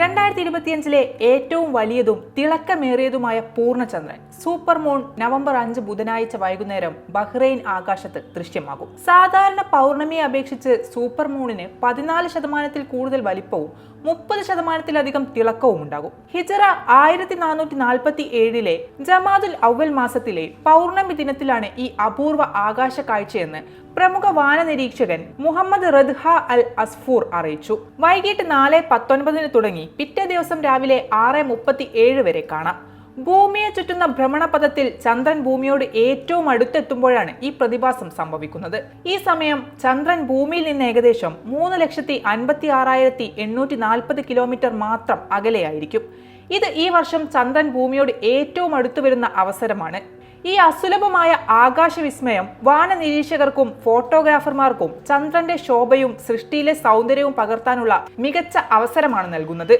രണ്ടായിരത്തി ഇരുപത്തിയഞ്ചിലെ ഏറ്റവും വലിയതും തിളക്കമേറിയതുമായ പൂർണചന്ദ്രൻ സൂപ്പർ മൂൺ നവംബർ അഞ്ച് ബുധനാഴ്ച വൈകുന്നേരം ബഹ്റൈൻ ആകാശത്ത് ദൃശ്യമാകും. സാധാരണ പൗർണമിയെ അപേക്ഷിച്ച് സൂപ്പർ മൂണിന് പതിനാല് ശതമാനത്തിൽ കൂടുതൽ വലിപ്പവും മുപ്പത് ശതമാനത്തിലധികം തിളക്കവും ഉണ്ടാകും. ഹിജറ ആയിരത്തി നാനൂറ്റി നാൽപ്പത്തി ഏഴിലെ ജമാദുൽ ഔവൽ മാസത്തിലെ പൗർണമി ദിനത്തിലാണ് ഈ അപൂർവ ആകാശ കാഴ്ചയെന്ന് പ്രമുഖ വാന നിരീക്ഷകൻ മുഹമ്മദ് റദ്ഹ അൽ അസ്ഫൂർ അറിയിച്ചു. വൈകിട്ട് നാല് പത്തൊൻപതിന് തുടങ്ങി പിറ്റേ ദിവസം രാവിലെ ആറ് മുപ്പത്തി ഏഴ് വരെ കാണാം. ഭൂമിയെ ചുറ്റുന്ന ഭ്രമണപഥത്തിൽ ചന്ദ്രൻ ഭൂമിയോട് ഏറ്റവും അടുത്തെത്തുമ്പോഴാണ് ഈ പ്രതിഭാസം സംഭവിക്കുന്നത്. ഈ സമയം ചന്ദ്രൻ ഭൂമിയിൽ നിന്ന് ഏകദേശം മൂന്ന് ലക്ഷത്തി അൻപത്തി ആറായിരത്തി എണ്ണൂറ്റി നാൽപ്പത് കിലോമീറ്റർ മാത്രം അകലെയായിരിക്കും. ഇത് ഈ വർഷം ചന്ദ്രൻ ഭൂമിയോട് ഏറ്റവും അടുത്തു വരുന്ന അവസരമാണ്. ഈ അസുലഭമായ ആകാശവിസ്മയം വാന നിരീക്ഷകർക്കും ഫോട്ടോഗ്രാഫർമാർക്കും ചന്ദ്രന്റെ ശോഭയും സൃഷ്ടിയിലെ സൗന്ദര്യവും പകർത്താനുള്ള മികച്ച അവസരമാണ് നൽകുന്നത്.